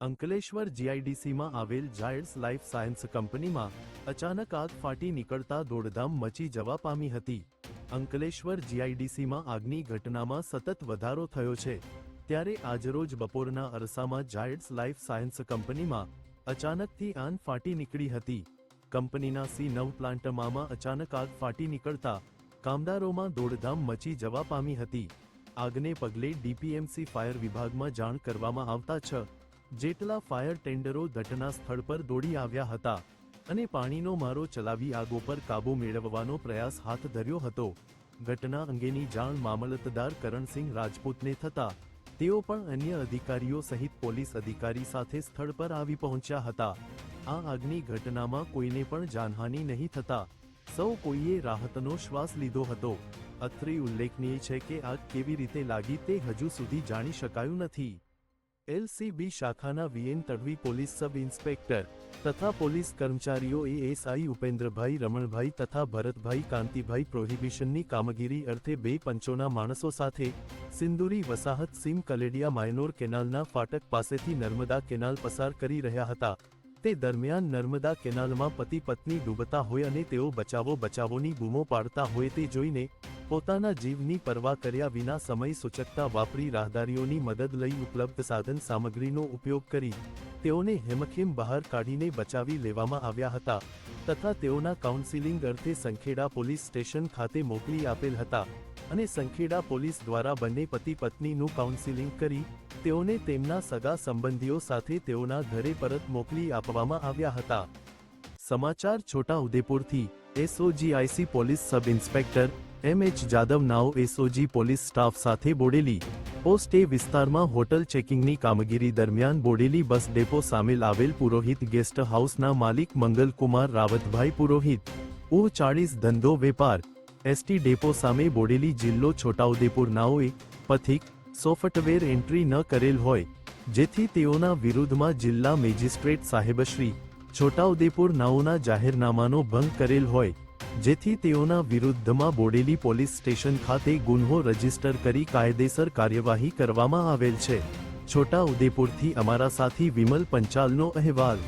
અંકલેશ્વર જીઆઈડીસીમાં આવેલ જાયડ્સ life science કંપનીમાં અચાનક આગ ફાટી નીકળતા દોડધામ મચી જવા પામી હતી. અંકલેશ્વર જીઆઈડીસીમાં આગની ઘટનામાં સતત વધારો થયો છે. ત્યારે આજરોજ બપોરના અરસામાં જાયડ્સ લાઈફ સાયન્સ કંપનીમાં અચાનકથી આન ફાટી નીકળી હતી. કંપનીના સી નવ પ્લાન્ટમાં અચાનક આગ ફાટી નીકળતા કામદારોમાં દોડધામ મચી જવા પામી હતી. આગને પગલે ડીપીએમસી ફાયર વિભાગમાં જાણ કરવામાં આવતા છ જેટલા ફાયર ટેન્ડરો ઘટના સ્થળ પર દોડી આવ્યા હતા અને પાણીનો મારો ચલાવી આગો પર કાબૂ મેળવવાનો પ્રયાસ હાથ ધર્યો હતો, ઘટના અંગેની જાણ મામલતદાર કરણસિંહ રાજપૂતને થતા, તેઓ પણ અન્ય અધિકારીઓ સહિત પોલીસ અધિકારી સાથે સ્થળ પર આવી પહોંચ્યા હતા. આ આગની ઘટનામાં કોઈને પણ જાનહાનિ નહીં થતા, સૌ કોઈએ રાહતનો શ્વાસ લીધો હતો. અત્રે ઉલ્લેખનીય છે કે આગ કેવી રીતે લાગી તે હજુ સુધી જાણી શકાયું નથી. એલસીબી શાખાના V N Tadvi police sub inspector તથા પોલીસ કર્મચારીઓ એએસઆઈ ઉપેન્દ્રભાઈ રમણભાઈ તથા ભરતભાઈ કાંતિભાઈ પ્રોહિબિશનની કામગીરી અર્થે બે પંચોના માણસો સાથે સિંદુરી વસાહત સીમ કલેડિયા માયનોર કેનાલના ફાટક પાસેથી નર્મદા કેનાલ પસાર કરી રહ્યા હતા. તે દરમિયાન નર્મદા કેનાલમાં પતિ પત્ની ડૂબતા હોય અને તેઓ બચાવો બચાવોની બૂમો પાડતા હોય તે જોઈને પોતાના જીવની પરવા કર્યા વિના સમય સૂચકતા વાપરી રાહદારીઓની મદદ લઈ ઉપલબ્ધ સાધન સામગ્રીનો ઉપયોગ કરી તેઓને હેમખેમ બહાર કાઢીને બચાવી લેવામાં આવ્યા હતા તથા તેઓના કાઉન્સિલિંગ અર્થે સંખેડા પોલીસ સ્ટેશન ખાતે મોકલી આપેલ હતા અને સંખેડા પોલીસ દ્વારા બંને પતિ પત્નીનું કાઉન્સિલિંગ કરી તેઓને તેમના સગા સંબંધીઓ સાથે તેઓના ઘરે પરત મોકલી આપવામાં આવ્યા હતા. સમાચાર Chhota ઉદેપુરથી SOG IC police sub inspector, M H Jadav નાઓ SOG police staff સાથે બોડેલી, પોસ્ટ વિસ્તારમાં હોટલ ચેકિંગની કામગીરી દરમિયાન બોડેલી બસ ડેપો સામેલ આવેલ પુરોહિત ગેસ્ટ હાઉસના માલિક મંગલકુમાર રાવતભાઈ પુરોહિત ઉ ચાળીસ ધંધો વેપાર, એસટી ડેપો સામે બોડેલી જિલ્લો છોટાઉદેપુર નાઓએ, પથિક સોફ્ટવેર એન્ટ્રી ન કરેલ હોય, જેથી તેઓના વિરુદ્ધમાં જિલ્લા મેજિસ્ટ્રેટ સાહેબશ્રી છોટાઉદેપુર નાઓના જાહેરનામાનો ભંગ કરેલ હોય, જેથી તેઓના વિરુદ્ધમાં બોડેલી પોલીસ સ્ટેશન ખાતે ગુન્હો રજિસ્ટર કરી કાયદેસર કાર્યવાહી કરવામાં આવેલ છે. છોટા ઉદેપુરથી અમારા સાથી વિમલ પંચાલનો અહેવાલ.